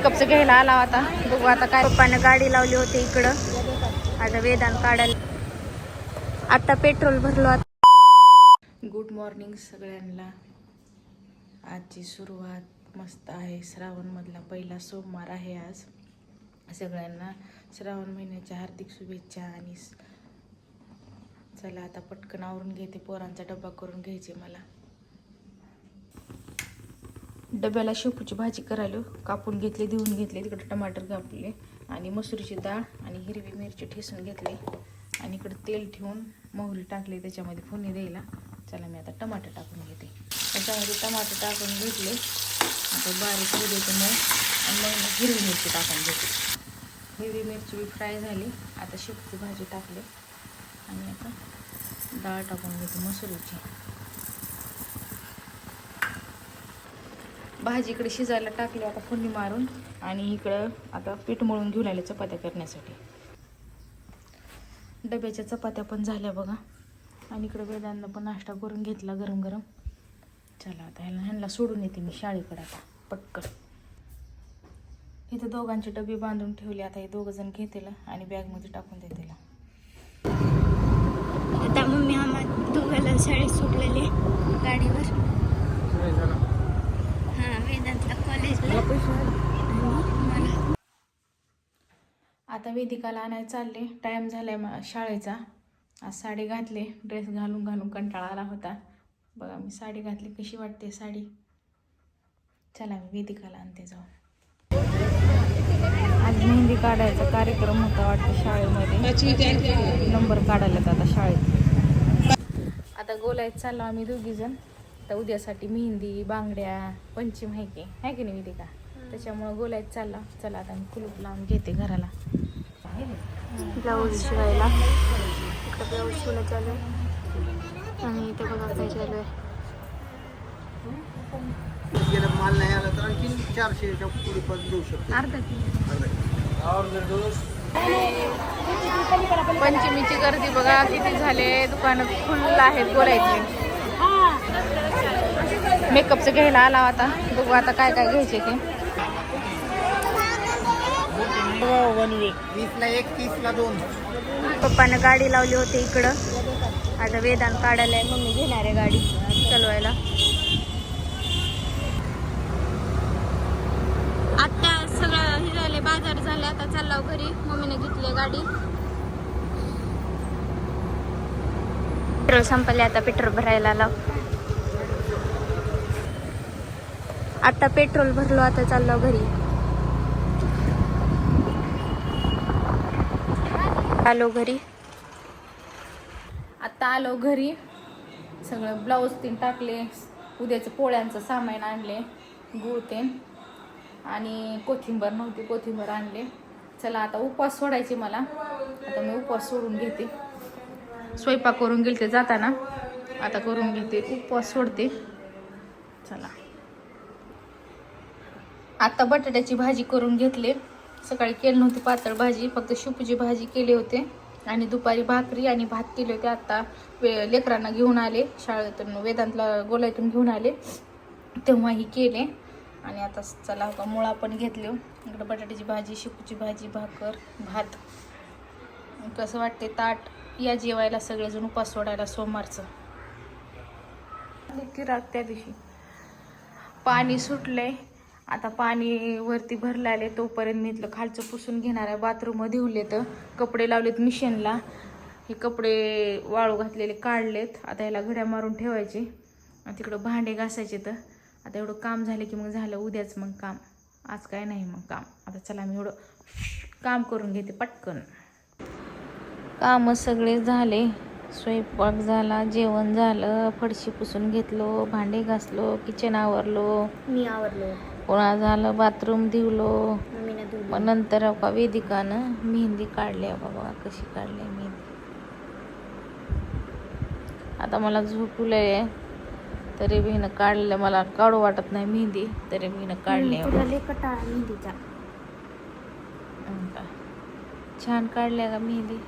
चेकअपचं घ्यायला आला होता. बघू आता काय पप्पानं गाडी लावली होती इकडं. आता वेदान काढायला. आता पेट्रोल भरलो आता. गुड मॉर्निंग सगळ्यांना. आजची सुरुवात मस्त आहे. श्रावणमधला पहिला सोमवार आहे आज. सगळ्यांना श्रावण महिन्याच्या हार्दिक शुभेच्छा आणि चला आता पटकन आवरून घेते. पोरांचा डब्बा करून घ्यायचे मला. डब्याला शेपूची भाजी करायलो. कापून घेतली देऊन घेतले. तिकडे टमाटर कापले आणि मसुरीची डाळ आणि हिरवी मिरची ठेसून घेतली. आणि इकडे तेल ठेवून मोहरी टाकली. त्याच्यामध्ये फोडणी द्यायला. चला मी आता टमाटर टाकून घेते. त्याच्यामध्ये टमाटर टाकून घेतले. आता बारीक होऊ देते मग. आणि मग हिरवी मिरची टाकून घेते. हिरवी मिरची बी फ्राय झाली. आता शेपूची भाजी टाकली. आणि आता डाळ टाकून घेते मसुरीची. भाजी इकडे शिजायला टाकली आता फोडणी मारून आणि इकडं आता पीठ मळून घेऊन आले चपात्या करण्यासाठी. डब्याच्या चपात्या पण झाल्या बघा. आणि इकडं वेदांना पण नाश्ता करून घेतला गरम गरम चला आता ह्याला ह्यांना सोडून येते मी शाळेकडे आता पटकन. इथं दोघांचे डबे बांधून ठेवले आता हे दोघं जण घेतील आणि बॅगमध्ये टाकून देतील आता मम्मी आम्हाला दोघांना शाळेत सुटलेली गाडीवर हा वेदांतला कॉलेजला आणि मला आता वेदिकाला आणायला चालले. टाईम झालाय मा शाळेचा. आज साडी घातले. ड्रेस घालून घालून कंटाळा आला होता. बघा मी साडी घातली. कशी वाटते साडी? चला मी वेदिकाला आणते जाऊन आज मेहंदी काढायचा कार्यक्रम होता वाटतं शाळेमध्ये. नंबर काढायला आता शाळेत. आता गोलायत चाललो आम्ही दोघी जण. तर उद्यासाठी मेहंदी बांगड्या पंचम आहे की? आहे की नाही वेदिका? त्याच्यामुळं गोलायत चालला. चला आता मी कुलूप लावून घेते घराला. ब्लाऊज शिवायला. इकडं ब्लाऊज शिवणं चालू आहे. आणि इथे बघा काय चालू आहे. माल नाही आला तर आणखी चारशेच्या पुढे पण देऊ शकतो. अर्धा पंचमीची गर्दी बघा किती झाले? दुकानं फुल आहेत बोलायचे. मेकअपचं घ्यायला आला होता बघू आता काय काय घ्यायचे ते. वीसला एक तीसला दोन. पप्पानं गाडी लावली होती इकडं. आता वेदांत काढायला आहे मम्मी घेणार आहे गाडी चालवायला. आता सगळं हे झाले बाजार झाले आता चाललो घरी. मम्मीने घेतली गाडी. पेट्रोल संपले आता पेट्रोल भरायला लाव. आता पेट्रोल भरलो आता चाललो घरी. आलो घरी. आता आलो घरी. सगळं ब्लाऊज तीन टाकले. उद्याचं पोळ्यांचं सामान आणले गुळतेन आणि कोथिंबर नव्हती कोथिंबर आणले. चला आता उपवास सोडायचे मला. आता मी उपवास सोडून घेते. स्वयंपाक करून गेलते जाताना. आता करून घेते उपवास सोडते. चला. आता बटाट्याची भाजी करून घेतले. सकाळी केली नव्हती पातळ भाजी फक्त शुपूची भाजी केली होते. आणि दुपारी भाकरी आणि भात केले होते. आता वे लेकरांना घेऊन आले. शाळेतून वेदांतला गोलायतून घेऊन आले. तेव्हाही केले. आणि आता चला का मुळा पण घेतले इकडं बटाट्याची भाजी शेपूची भाजी भाकर भात. कसं वाटते ताट? या जेवायला सगळेजण उपास सोडायला सोमवारचं. रात त्या दिवशी. पाणी सुटलंय. आता पाणी वरती भरला आले तोपर्यंत मी इथलं खालचं पुसून घेणार आहे. बाथरूम धुवले तर कपडे लावलेत मिशनला हे कपडे वाळू घातलेले काढलेत. आता ह्याला घड्या मारून ठेवायचे. तिकडं भांडे घासायचे तर. आता एवढं काम झालं की मग झालं उद्याच मग काम. आज काय नाही मग काम. आता चला मी एवढं काम करून घेते पटकन. कामं सगळे झाले. स्वयंपाक झाला जेवण झालं फडशी पुसून घेतलो भांडे घासलो किचन आवरलो. मी आवरलो. पुन्हा झालं बाथरूम दूध मग नंतर हो का वेदिकानं मेहंदी काढली बाबा कशी काढली मेहंदी. आता मला झोपलंय तरी मी हिनं काढलं मला काढू वाटत नाही मेहंदी तरी मी हिनं काढली मेहंदीचा. छान काढल्या का मेहंदी?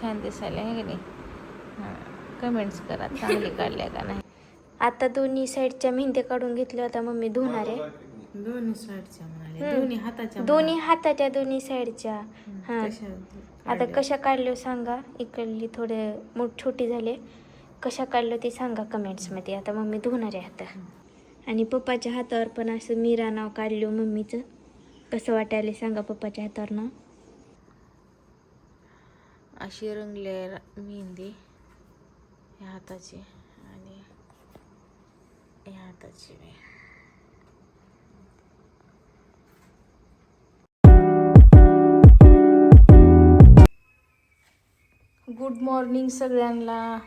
छान दिसायला आहे की नाही? हां कमेंट्स करा चांगली काढल्या का नाही? आता दोन्ही साईडच्या मेहंद्या काढून घेतल्या होत्या मम्मी धुणार. आहे दोन्ही साईडच्या म्हणाले. दोन्ही हाताच्या दोन्ही हाताच्या दोन्ही साईडच्या. हां. आता? कशा काढलो सांगा. इकडली थोडे मोठ छोटी झाले. कशा काढलो ते सांगा कमेंट्समध्ये आता मम्मी धुणार आहे आता. आणि पप्पाच्या हातावर पण असं मीरा नाव काढलो मम्मीचं. कसं वाटायला सांगा पप्पाच्या हातावर नाव. अशी रंगले मेहंदी. ह्या हाताची. ह्या हाताची गुड मॉर्निंग सगळ्यांना.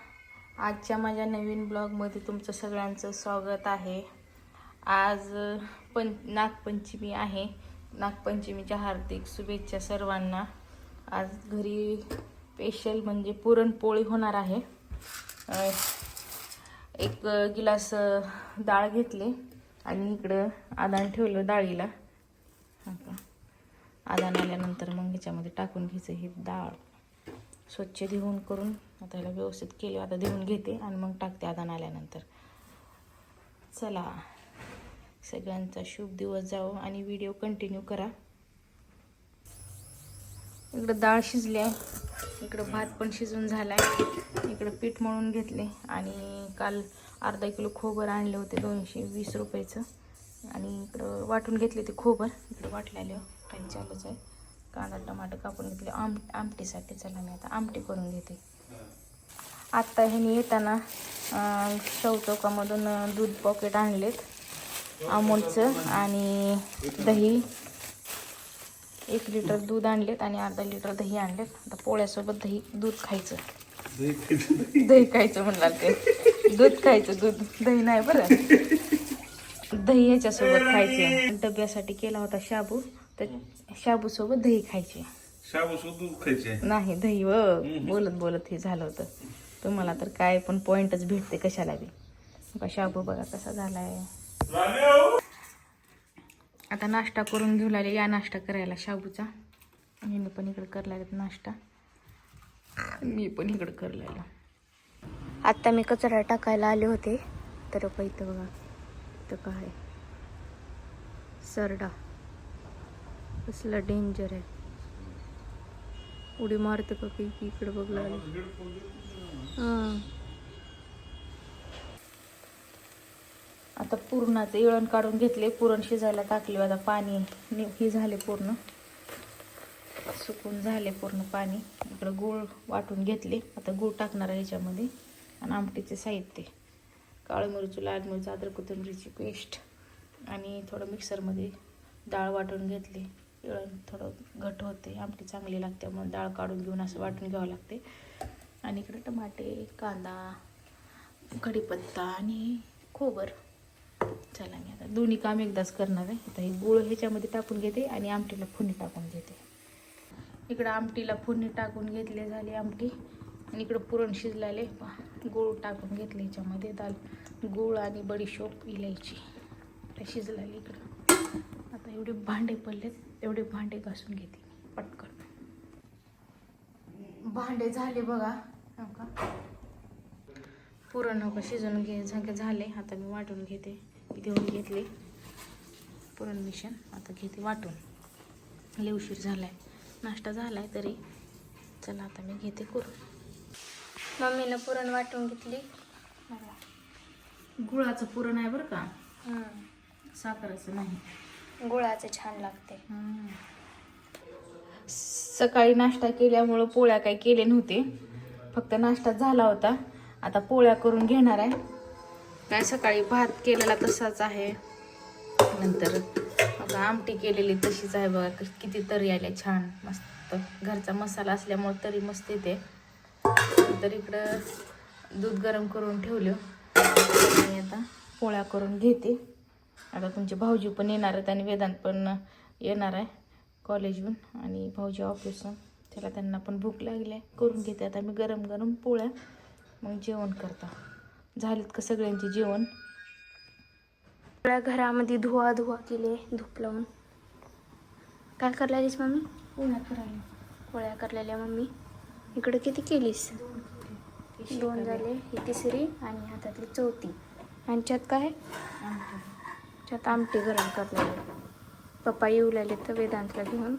आजच्या माझ्या नवीन ब्लॉगमध्ये तुमचं सगळ्यांचं स्वागत आहे. आज पं नागपंचमी आहे. नागपंचमीच्या हार्दिक शुभेच्छा सर्वांना. आज घरी स्पेशल म्हणजे पुरणपोळी होणार आहे. एक गिलास डाळ घेतली आणि इकडं आदान ठेवलं डाळीला. का आदान आल्यानंतर मग ह्याच्यामध्ये टाकून घ्यायचं ही डाळ. स्वच्छ धुवून करून आता ह्याला व्यवस्थित केले. आता धुवून घेते आणि मग टाकते आदान आल्यानंतर. चला सगळ्यांचा शुभ दिवस जाओ आणि व्हिडिओ कंटिन्यू करा. इकडं डाळ शिजली आहे. इकडं भात पण शिजून झाला आहे इकडं पीठ मळून घेतले आणि काल अर्धा किलो खोबर आणले होते दोनशे वीस रुपयाचं. आणि इकडं वाटून घेतले ते खोबर. इकडं वाटलेलं काही चालूच आहे. कांदा टमाटर कापून घेतले. आम आमटीसाठी चला मी आता आमटी करून घेते. आत्ता ह्यानी येताना अं, चौकामधून दूध पॉकेट आणलेत अमूलचं आणि दही. एक लिटर दूध आणलेत आणि अर्धा लिटर दही आणलेत. आता पोळ्यासोबत दही दूध खायचं. दही खायचं म्हणणार ते. दूध खायचं दूध. दही नाही बरं. दही ह्याच्यासोबत खायचे. डब्यासाठी केला होता शाबू. तर शाबू सोबत दही खायचे. शाबू सुद्धा दूध खायचे. नाही दही व बोलत बोलत हे झालं होतं. तुम्हाला तर काय पण पॉइंटच भेटते कशाला बी. शाबू बघा कसा झालाय. आता नाश्ता करून घेऊ लागले. या नाश्ता करायला शाबूचा. मी पण इकडं करायला लागत नाश्ता. मी पण इकडं करायला लागला. आत्ता मी कचरा टाकायला आले होते. तर इथं बघा इथं काय सरडा. कसलं डेंजर आहे. उडी मारतं का की इकडं बघलं हां. आता पुरणाचं इळण काढून घेतले पुरण शिजायला टाकले आता पाणी हे झाले पूर्ण. सुकून झाले पूर्ण पाणी. इकडं गूळ वाटून घेतले. आता गूळ टाकणार आहे याच्यामध्ये. आणि आमटीचे साहित्य. काळं मिरची लाल मिरची अद्रक कोथिंबीरची पेस्ट. आणि थोडं मिक्सरमध्ये डाळ वाटून घेतली. इळण थोडं घट होते. आमटी चांगली लागते म्हणून डाळ काढून घेऊन असं वाटून घ्यावं लागते. आणि इकडे टमाटे कांदा कढीपत्ता आणि खोबर. चला मी आता. दोन्ही काम एकदाच करणार आहे. आता हे गुळ ह्याच्यामध्ये टाकून घेते आणि आमटीला फोडणी टाकून घेते. इकडं आमटीला फोडणी टाकून घेतले झाली आमटी. आणि इकडं पुरण शिजलेले. गूळ टाकून घेतले ह्याच्यामध्ये. दाल गूळ आणि बडीशोप इलायची. शिजलेली इकडं. आता एवढे भांडे पडलेत एवढे भांडे घासून घेते मी पटकन. भांडे झाले बघा. का? पुरण हो का शिजून घे झाले. आता मी वाटून घेते. घेऊन घेतले. पुरण मिश्रण आता घेते वाटून. लय उशीर झालाय. नाश्ता झालाय तरी. चला आता मी घेते करून मम्मीनं पुरण वाटून घेतली. गुळाचं पुरण आहे बरं का? हां साखरेचं नाही. गुळाचं छान लागते सकाळी नाश्ता केल्यामुळं पोळ्या काही केले नव्हते. फक्त नाश्ता झाला होता. आता पोळ्या करून घेणार आहे. काय सकाळी भात केलेला तसाच आहे. नंतर बघा आमटी केलेली तशीच आहे बघा किती तरी आले छान मस्त. घरचा मसाला असल्यामुळं तरी मस्त येते. तर इकडं दूध गरम करून ठेवलं. आणि आता पोळ्या करून घेते. आता तुमचे भाऊजी पण येणार आहेत आणि वेदांत पण येणार आहे कॉलेजहून आणि भाऊजी ऑफिसहून त्याला त्यांना पण भूक लागली आहे. करून घेते. आता मी गरम गरम पोळ्या. मग जेवण करता. झालीत का सगळ्यांचे जेवण? सगळ्या घरामध्ये धुवा धुवा केले धूप लावून. काय करलेलीस मम्मी? पोळ्या करायला पोळ्या करलेल्या मम्मी. इकडं किती केलीस? दोन झाले ही तिसरी आणि हातातली चौथी. यांच्यात काय? आमटी. त्यात आमटी गरम करणार पप्पा येऊ लागले तर वेदांतला घेऊन.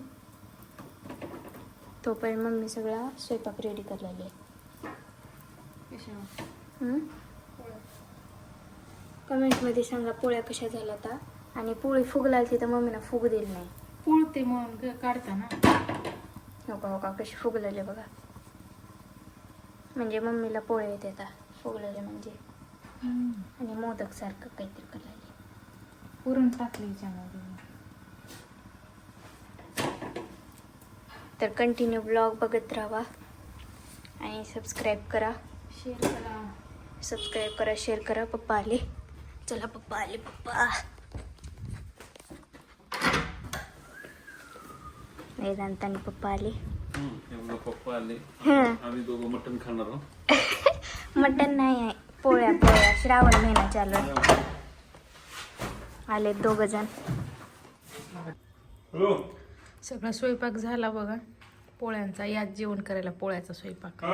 तोपर्यंत मम्मी सगळा स्वयंपाक रेडी करलेली आहे कमेंटमध्ये सांगा पोळ्या कशा झाल्या आता आणि पोळी फुग लागली तर मम्मीनं फुग दिली नाही. पुळते मग काढताना नको हो का कशी फुगलेले बघा. म्हणजे मम्मीला पोळे येते आता फुगलेले म्हणजे. आणि मोदक सारखं काहीतरी करायला. पुरण टाकली याच्यामध्ये. तर कंटिन्यू ब्लॉग बघत राहा आणि सबस्क्राईब करा. शेअर करा. सबस्क्राईब करा शेअर करा पप्पा आले. चला पप्पा आले पप्पा वेदांत आणि पप्पा आले. पप्पा आले. हं. आम्ही दोघं मटण खाणार आहोत. मटण नाही आहे. पोळ्या पोळ्या. श्रावण महिना चालू आहे. आले दोघ जण. हो सगळा स्वयंपाक झाला बघा. पोळ्यांचा याच जेवण करायला पोळ्याचा स्वयंपाक.